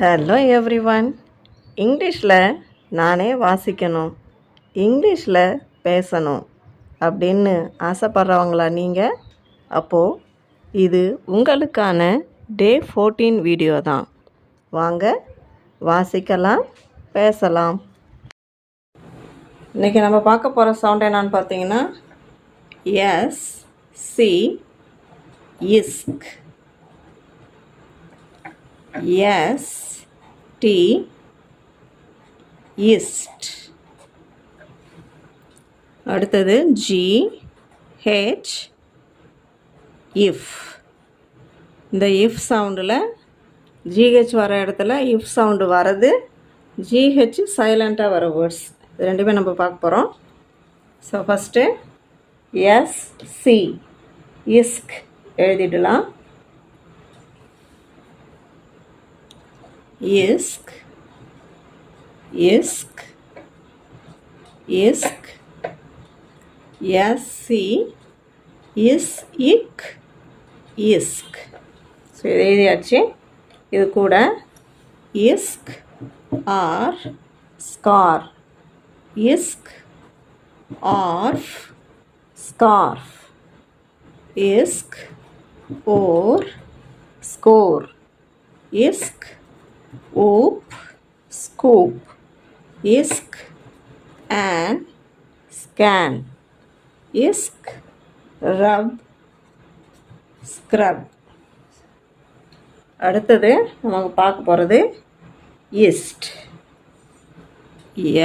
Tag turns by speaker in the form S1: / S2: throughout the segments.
S1: Hello every one இங்கிலீஷில் நானே வாசிக்கணும். இங்கிலீஷில் பேசணும் அப்படின்னு ஆசைப்பட்றவங்களா நீங்கள் அப்போது இது உங்களுக்கான டே ஃபோர்டீன் வீடியோ தான். வாங்க வாசிக்கலாம் பேசலாம். இன்றைக்கி நம்ம பார்க்க போகிற சவுண்ட் என்னான்னு பார்த்தீங்கன்னா S C isk S T ist அடுத்தது ஜி ஹெச் இஃப் இந்த இஃப் சவுண்டில் ஜிஹெச் வர இடத்துல இஃப் சவுண்டு வர்றது ஜிஹெச் சைலண்ட்டாக வர வேர்ட்ஸ் இது ரெண்டுமே நம்ம பார்க்க போகிறோம் so first S C isk எழுதிடலாம். இஸ்க் இஸ்க் இஸ்க் எஸ்சி இஸ் இக் இஸ்க் ஸோ இது எழுதியாச்சு இது கூட isk ar scar isk arf scarf isk or score isk oop, scoop, isk, and scan, isk, rub, scrub. அடுத்தது நமக்கு பார்க்க போகிறது east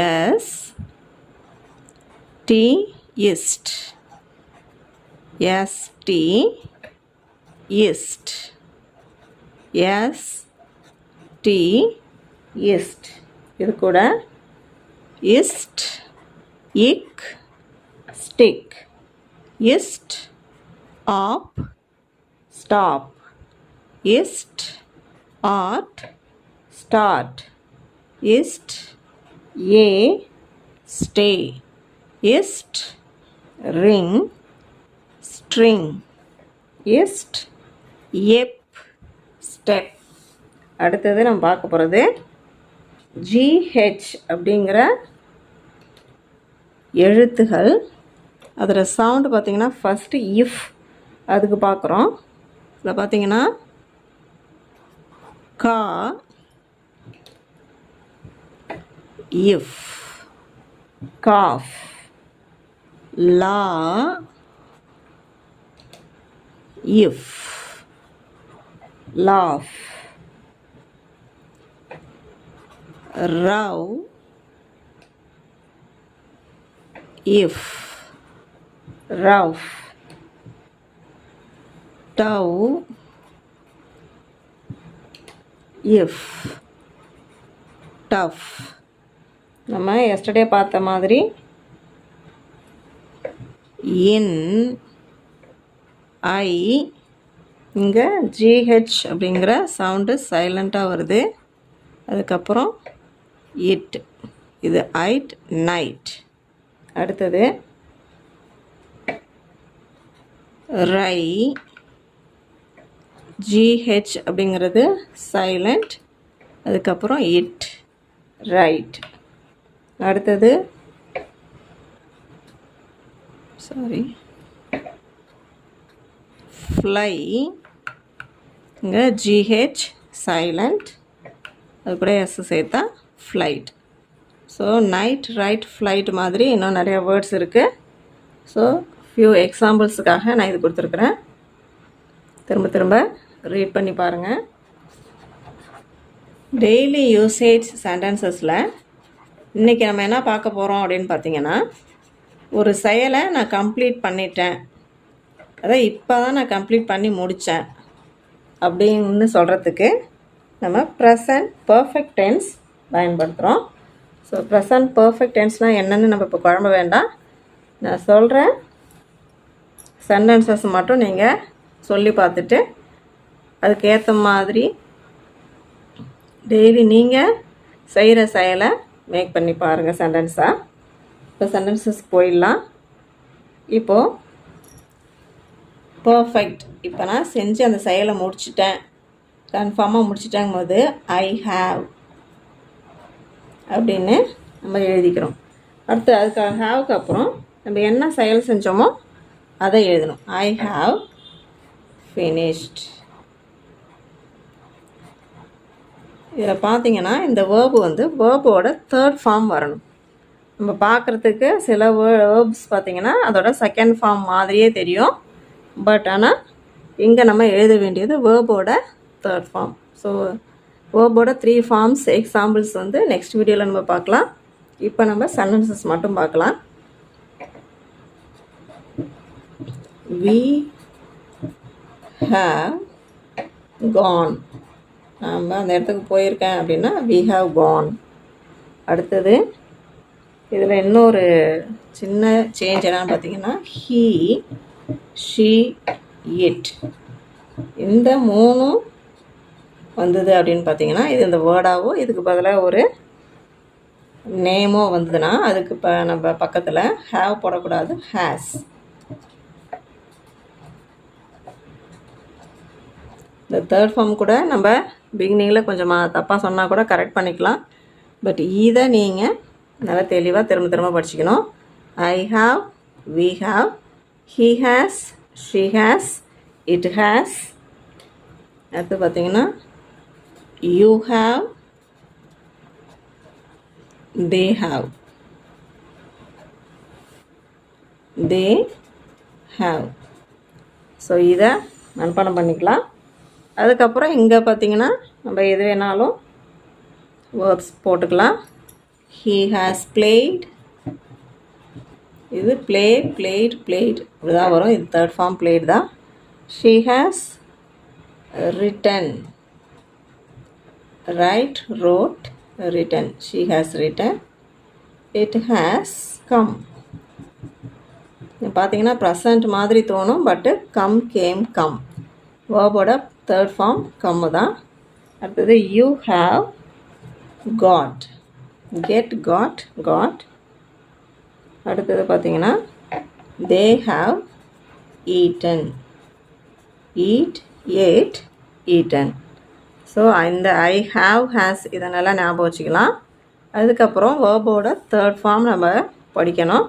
S1: S T east S T east S T ist இது கூட ist ick stick ist op stop ist art start ist ay stay ist ring string ist ep step அடுத்தது நம்ம பார்க்க போகிறது ஜிஹெச் அப்படிங்கிற எழுத்துகள். அதில் சவுண்டு பார்த்திங்கன்னா ஃபஸ்ட்டு இஃப் அதுக்கு பார்க்குறோம். இதில் பார்த்திங்கன்னா ca if cough la if laugh row if rough tau if tough நம்ம எஸ்டர்டே பார்த்த மாதிரி இன் ஐ இங்கே ஜிஹெச் அப்படிங்கிற சவுண்டு சைலண்ட்டாக வருது. அதுக்கப்புறம் இட் இது ஐட் நைட் அடுத்தது ரை ஜிஹெச் அப்படிங்கிறது சைலண்ட் அதுக்கப்புறம் இட் ரைட் அடுத்தது சாரி ஃப்ளை இங்கே ஜிஹெச் சைலண்ட் அது கூட எஸ் சேர்த்தா flight so night right flight மாதிரி இன்னும் நிறையா வேர்ட்ஸ் இருக்குது ஸோ ஃபியூ எக்ஸாம்பிள்ஸுக்காக நான் இது கொடுத்துருக்குறேன். திரும்ப திரும்ப ரீட் பண்ணி பாருங்கள் டெய்லி யூசேஜ் சென்டென்சஸில் இன்றைக்கி நம்ம என்ன பார்க்க போகிறோம் அப்படின்னு பார்த்தீங்கன்னா ஒரு செயலை நான் கம்ப்ளீட் பண்ணிட்டேன். அதான் இப்போ தான் நான் கம்ப்ளீட் பண்ணி முடித்தேன் அப்படின்னு சொல்கிறதுக்கு நம்ம ப்ரெசன்ட் பர்ஃபெக்ட் டென்ஸ் பயன்படுத்துகிறோம் ஸோ ப்ரெசன்ட் பர்ஃபெக்ட் டென்ஸ்னால் என்னென்னு நம்ம இப்போ குழம்ப வேண்டாம். நான் சொல்கிறேன் சென்டென்சஸ் மட்டும் நீங்கள் சொல்லி பார்த்துட்டு அதுக்கேற்ற மாதிரி டெய்லி நீங்கள் செய்கிற செயலை மேக் பண்ணி பாருங்கள் சென்டென்ஸாக இப்போ சென்டென்சஸ் போயிடலாம். இப்போது பர்ஃபெக்ட் இப்போ நான் செஞ்சு அந்த செயலை முடிச்சிட்டேன். கன்ஃபார்மாக முடிச்சிட்டாங்க போது ஐ ஹாவ் அப்படின்னு நம்ம எழுதிக்கிறோம். அடுத்து அதுக்கு ஹாவுக்கு அப்புறம் நம்ம என்ன செயல் செஞ்சோமோ அதை எழுதணும். ஐ ஹாவ் ஃபினிஷ்ட் இதில் பார்த்தீங்கன்னா இந்த வேர்பு வந்து வேர்போட தேர்ட் ஃபார்ம் வரணும். நம்ம பார்க்குறதுக்கு சில வேர்ப்ஸ் பார்த்திங்கன்னா அதோட செகண்ட் ஃபார்ம் மாதிரியே தெரியும். பட் ஆனால் இங்கே நம்ம எழுத வேண்டியது வேர்போட தேர்ட் ஃபார்ம் ஸோ ஓபோட த்ரீ ஃபார்ம்ஸ் எக்ஸாம்பிள்ஸ் வந்து நெக்ஸ்ட் வீடியோவில் நம்ம பார்க்கலாம். இப்போ நம்ம சென்டென்சஸ் மட்டும் பார்க்கலாம். வி ஹாவ் கான் நம்ம அந்த இடத்துக்கு போயிருக்கேன் அப்படின்னா வி ஹாவ் கான் அடுத்தது இதில் இன்னொரு சின்ன சேஞ்ச் என்னன்னு பார்த்தீங்கன்னா ஹீ ஷீ இட் இந்த மூணும் வந்தது அப்படின்னு பார்த்தீங்கன்னா இது இந்த வேர்டாவோ இதுக்கு பதிலாக ஒரு நேமோ வந்ததுன்னா அதுக்கு இப்போ நம்ம பக்கத்தில் ஹேவ் போடக்கூடாது ஹேஸ் இந்த தேர்ட் ஃபார்ம் கூட நம்ம பிகினிங்கில் கொஞ்சம் தப்பாக சொன்னால் கூட கரெக்ட் பண்ணிக்கலாம். பட் இதை நீங்கள் நல்லா தெளிவாக திரும்ப திரும்ப படிச்சுக்கணும். I have we have he has she has it has அடுத்து பார்த்தீங்கன்னா you have they have they have so இதை மனப்பாடம் பண்ணிக்கலாம். அதுக்கப்புறம் இங்கே பார்த்தீங்கன்னா நம்ம எது வேணாலும் வேர்ப்ஸ் போட்டுக்கலாம். ஹீ ஹாஸ் பிளேட் இது ப்ளே பிளேட் பிளேட் இப்படி தான் வரும். இது தேர்ட் ஃபார்ம் பிளேட் தான். She has written write wrote written she has written it has come பார்த்தீங்கன்னா ப்ரெசண்ட் மாதிரி தோணும் பட்டு கம் கேம் கம் வேர்போட தேர்ட் ஃபார்ம் கம்மு தான். அடுத்தது you have got get got got அடுத்தது பார்த்தீங்கன்னா they have eaten eat ate eaten so இந்த I have has இதனெல்லாம் ஞாபகம் வச்சுக்கலாம். அதுக்கப்புறம் வேர்போட தேர்ட் ஃபார்ம் நம்ம படிக்கணும்.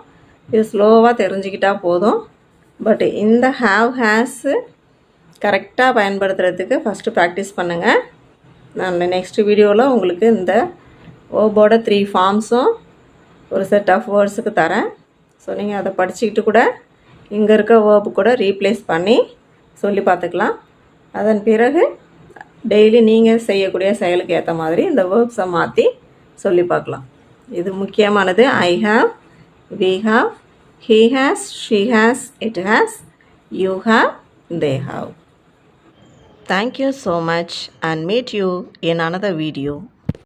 S1: இது ஸ்லோவாக தெரிஞ்சுக்கிட்டால் போதும். பட் இந்த ஹாவ் ஹேஸு கரெக்டாக பயன்படுத்துகிறதுக்கு ஃபஸ்ட்டு ப்ராக்டிஸ் பண்ணுங்கள் நான் நெக்ஸ்ட் வீடியோவில் உங்களுக்கு இந்த ஓபோட த்ரீ ஃபார்ம்ஸும் ஒரு செட் ஆஃப் வேர்ட்ஸுக்கு தரேன். ஸோ நீங்கள் அதை படிச்சுக்கிட்டு கூட இங்கே இருக்க வேர்பு கூட ரீப்ளேஸ் பண்ணி சொல்லி பார்த்துக்கலாம். அதன் பிறகு டெய்லி நீங்கள் செய்யக்கூடிய செயலுக்கு ஏற்ற மாதிரி இந்த வேர்ப்ஸை மாற்றி சொல்லி பார்க்கலாம். இது முக்கியமானது. I have we have he has she has it has you have they have thank you so much and meet you you in video.